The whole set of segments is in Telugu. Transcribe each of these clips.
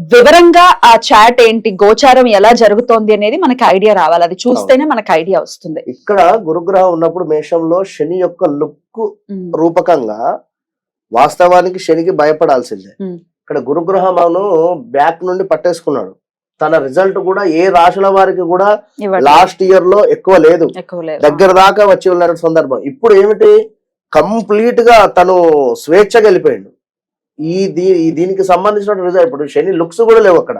వివరంగా ఆ చాట్ ఏంటి గోచారం ఎలా జరుగుతోంది అనేది మనకి ఐడియా రావాలి. అది చూస్తేనే మనకి ఐడియా వస్తుంది. ఇక్కడ గురుగ్రహం ఉన్నప్పుడు మేషంలో శని యొక్క లుక్ రూపకంగా వాస్తవానికి శనికి భయపడాల్సిందే. ఇక్కడ గురుగ్రహమును బ్యాక్ నుండి పట్టేసుకున్నాడు. తన రిజల్ట్ కూడా ఏ రాశుల వారికి కూడా. లాస్ట్ ఇయర్లో ఎక్కువ లేదు. ఎక్కువ లేదు. దగ్గర దాకా వచ్చి ఉన్న సందర్భం. ఇప్పుడు ఏమిటి? కంప్లీట్గా తను స్వేచ్ఛగా వెళ్ళిపోయిండు. ఈ దీ దీనికి సంబంధించిన రిజల్ట్ ఇప్పుడు శని లుక్స్ కూడా లేవు అక్కడ.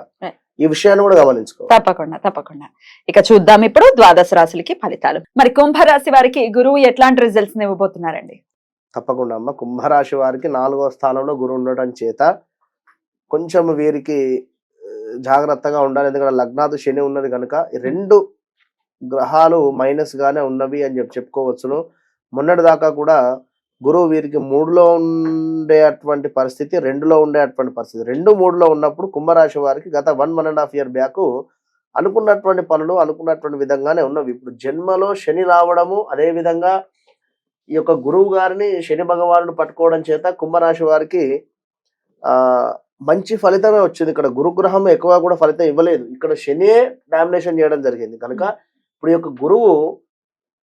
ఈ విషయాన్ని కూడా గమనించుకో. తప్పకుండా తప్పకుండా. ఇక చూద్దాం ఇప్పుడు ద్వాదశ రాశులకి ఫలితాలు. మరి కుంభరాశి వారికి గురువు ఎట్లాంటి రిజల్ట్స్ ఇవ్వబోతున్నారండి? తప్పకుండా అమ్మ. కుంభరాశి వారికి నాలుగో స్థానంలో గురువు ఉండటం చేత కొంచెం వీరికి జాగ్రత్తగా ఉండాలి. ఎందుకంటే లగ్నాదు శని ఉన్నది కనుక ఈ రెండు గ్రహాలు మైనస్ గానే ఉన్నవి అని చెప్పి చెప్పుకోవచ్చును. మొన్నటి దాకా కూడా గురువు వీరికి మూడులో ఉండేటువంటి పరిస్థితి రెండులో ఉండేటువంటి పరిస్థితి. రెండు మూడులో ఉన్నప్పుడు కుంభరాశి వారికి గత one one and half year back అనుకున్నటువంటి పనులు అనుకున్నటువంటి విధంగానే ఉన్నవి. ఇప్పుడు జన్మలో శని రావడము అదే విధంగా ఈ యొక్క గురువు గారిని శని భగవానుడు పట్టుకోవడం చేత కుంభరాశి వారికి ఆ మంచి ఫలితమే వచ్చింది. ఇక్కడ గురుగ్రహం ఎక్కువ కూడా ఫలితం ఇవ్వలేదు. ఇక్కడ శనియే డామినేషన్ చేయడం జరిగింది. కనుక ఇప్పుడు ఈ యొక్క గురువు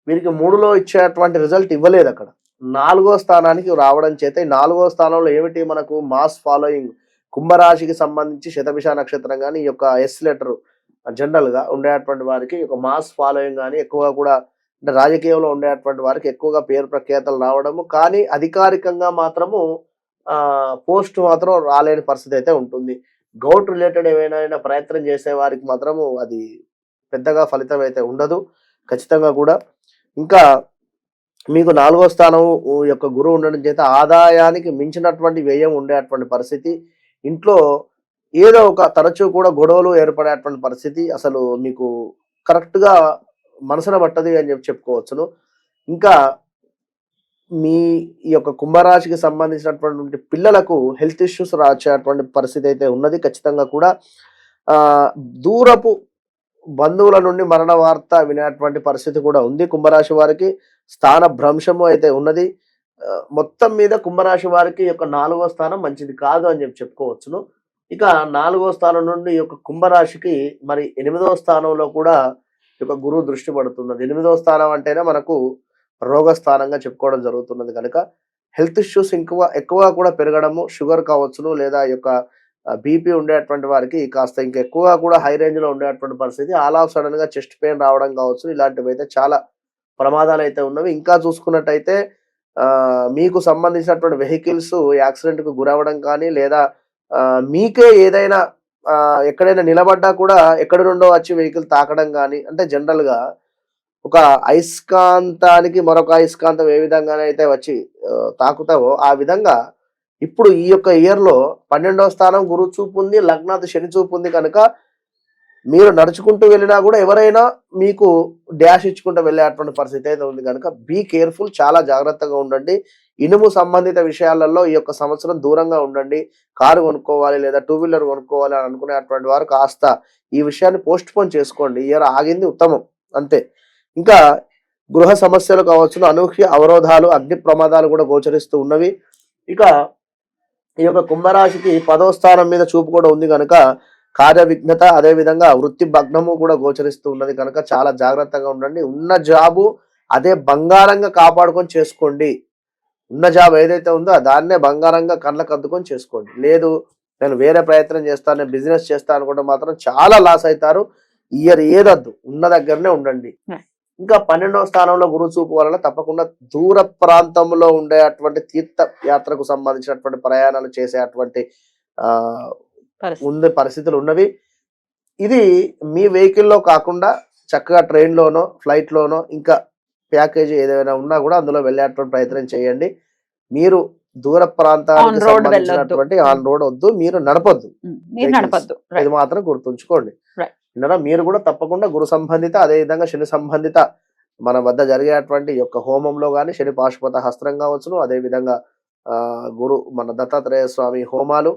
వీరికి మూడులో ఇచ్చేటువంటి రిజల్ట్ ఇవ్వలేదు అక్కడ. నాలుగో స్థానానికి రావడం చేత నాలుగో స్థానంలో ఏమిటి మనకు మాస్ ఫాలోయింగ్? కుంభరాశికి సంబంధించి శతభిష నక్షత్రం కానీ ఈ యొక్క ఎస్ లెటర్ జనరల్గా ఉండేటువంటి వారికి ఒక మాస్ ఫాలోయింగ్ కానీ ఎక్కువగా కూడా అంటే రాజకీయంలో ఉండేటువంటి వారికి ఎక్కువగా పేరు ప్రఖ్యాతలు రావడము. కానీ అధికారికంగా మాత్రము ఆ పోస్ట్ మాత్రం రాలేని పరిస్థితి అయితే ఉంటుంది. గౌట్ రిలేటెడ్ ఏమైనా ప్రయత్నం చేసే వారికి మాత్రము అది పెద్దగా ఫలితం అయితే ఉండదు. ఖచ్చితంగా కూడా. ఇంకా మీకు నాలుగో స్థానం యొక్క గురువు ఉండడం చేత ఆదాయానికి మించినటువంటి వ్యయం ఉండేటువంటి పరిస్థితి. ఇంట్లో ఏదో ఒక తరచూ కూడా గొడవలు ఏర్పడేటువంటి పరిస్థితి అసలు మీకు కరెక్ట్గా మనసున పట్టది అని చెప్పి చెప్పుకోవచ్చును. ఇంకా మీ ఈ యొక్క కుంభరాశికి సంబంధించినటువంటి పిల్లలకు హెల్త్ ఇష్యూస్ రాచేటువంటి పరిస్థితి అయితే ఉన్నది ఖచ్చితంగా కూడా. దూరపు బంధువుల నుండి మరణ వార్త వినేటువంటి పరిస్థితి కూడా ఉంది. కుంభరాశి వారికి స్థాన భ్రంశము అయితే ఉన్నది. మొత్తం మీద కుంభరాశి వారికి యొక్క నాలుగో స్థానం మంచిది కాదు అని చెప్పి చెప్పుకోవచ్చును. ఇక నాలుగో స్థానం నుండి ఈ యొక్క కుంభరాశికి మరి ఎనిమిదవ స్థానంలో కూడా యొక్క గురువు దృష్టి పడుతున్నది. ఎనిమిదవ స్థానం అంటేనే మనకు రోగ స్థానంగా చెప్పుకోవడం జరుగుతున్నది కనుక. హెల్త్ ఇష్యూస్ ఎక్కువ ఎక్కువ కూడా పెరగడము షుగర్ కావచ్చును లేదా యొక్క బీపీ ఉండేటువంటి వారికి కాస్త ఇంకా కూడా హై రేంజ్లో ఉండేటువంటి పరిస్థితి. ఆల్ ఆఫ్ సడన్గా చెస్ట్ పెయిన్ రావడం కావచ్చు ఇలాంటివి అయితే చాలా ప్రమాదాలు అయితే ఉన్నవి. ఇంకా చూసుకున్నట్టయితే ఆ, మీకు సంబంధించినటువంటి వెహికల్స్ యాక్సిడెంట్కు గురవడం కానీ లేదా ఆ, మీకే ఏదైనా ఆ, ఎక్కడైనా నిలబడ్డా కూడా ఎక్కడి నుండో వచ్చి వెహికల్ తాకడం కానీ అంటే జనరల్గా ఒక అయస్కాంతానికి మరొక అయస్కాంతం ఏ విధంగానైతే వచ్చి తాకుతావో ఆ విధంగా ఇప్పుడు ఈ యొక్క ఇయర్లో పన్నెండవ స్థానం గురు చూపు ఉంది లగ్నాథ్ శని చూపు ఉంది కనుక మీరు నడుచుకుంటూ వెళ్ళినా కూడా ఎవరైనా మీకు డ్యాష్ ఇచ్చుకుంటూ వెళ్ళేటువంటి పరిస్థితి అయితే ఉంది కనుక బీ కేర్ఫుల్ చాలా జాగ్రత్తగా ఉండండి. ఇనుము సంబంధిత విషయాలలో ఈ యొక్క సంవత్సరం దూరంగా ఉండండి. కారు కొనుక్కోవాలి లేదా టూ వీలర్ కొనుక్కోవాలి అని అనుకునేటువంటి వారు కాస్త ఈ విషయాన్ని పోస్ట్ పోన్ చేసుకోండి ఇయర్ ఆగింది ఉత్తమం అంతే. ఇంకా గృహ సమస్యలు కావచ్చు అనూహ్య అవరోధాలు అగ్ని ప్రమాదాలు కూడా గోచరిస్తూ ఉన్నవి. ఇక ఈ యొక్క కుంభరాశికి పదో స్థానం మీద చూపు కూడా ఉంది కనుక కార్య విఘ్నత అదే విధంగా వృత్తి భగ్నము కూడా గోచరిస్తూ ఉన్నది కనుక చాలా జాగ్రత్తగా ఉండండి. ఉన్న జాబు అదే బంగారంగా కాపాడుకొని చేసుకోండి. ఉన్న జాబ్ ఏదైతే ఉందో దాన్నే బంగారంగా కళ్ళకు అద్దుకొని చేసుకోండి. లేదు నేను వేరే ప్రయత్నం చేస్తాను నేను బిజినెస్ చేస్తాను అనుకుంటే మాత్రం చాలా లాస్ అవుతారు. ఇయర్ ఏదద్దు ఉన్న దగ్గరనే ఉండండి. ఇంకా పన్నెండవ స్థానంలో గురు చూపు వలన తప్పకుండా దూర ప్రాంతంలో ఉండేటువంటి తీర్థ యాత్రకు సంబంధించినటువంటి ప్రయాణాలు చేసేటువంటి ఆ పరిస్థితి. ఉంది పరిస్థితులు ఉన్నవి. ఇది మీ వెహికల్లో కాకుండా చక్కగా ట్రైన్లోనో ఫ్లైట్లోనో ఇంకా ప్యాకేజీ ఏదైనా ఉన్నా కూడా అందులో వెళ్ళేటువంటి ప్రయత్నం చేయండి. మీరు దూర ప్రాంతానికి సంబంధించినటువంటి ఆన్ రోడ్ వద్దు. మీరు నడపొద్దు. ఇది మాత్రం గుర్తుంచుకోండి. విన్నారా? మీరు కూడా తప్పకుండా గురు సంబంధిత అదే విధంగా శని సంబంధిత మన వద్ద జరిగేటువంటి యొక్క హోమంలో కానీ శని పాశుపత హస్త్రం కావచ్చును అదే విధంగా ఆ గురు మన దత్తాత్రేయ స్వామి హోమాలు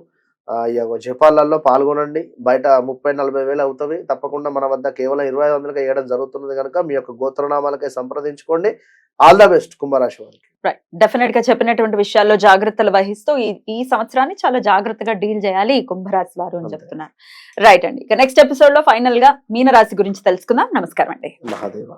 జపాలలో పాల్గొనండి. బయట ముప్పై నలభై వేలు అవుతుంది తప్పకుండా మన వద్ద కేవలం ఇరవై ఐదు వందలకి వేయడం జరుగుతున్నది కనుక మీ యొక్క గోత్రనామాలకై సంప్రదించుకోండి. ఆల్ ద బెస్ట్ కుంభరాశి వారికి. రైట్ డెఫినెట్గా చెప్పినటువంటి విషయాల్లో జాగ్రత్తలు వహిస్తూ ఈ సంవత్సరాన్ని చాలా జాగ్రత్తగా డీల్ చేయాలి ఈ కుంభరాశి వారు అని. చెప్తున్నారు. రైట్ అండి. ఇక నెక్స్ట్ ఎపిసోడ్లో ఫైనల్గా మీనరాశి గురించి తెలుసుకుందాం. నమస్కారం అండి. మహాదేవ.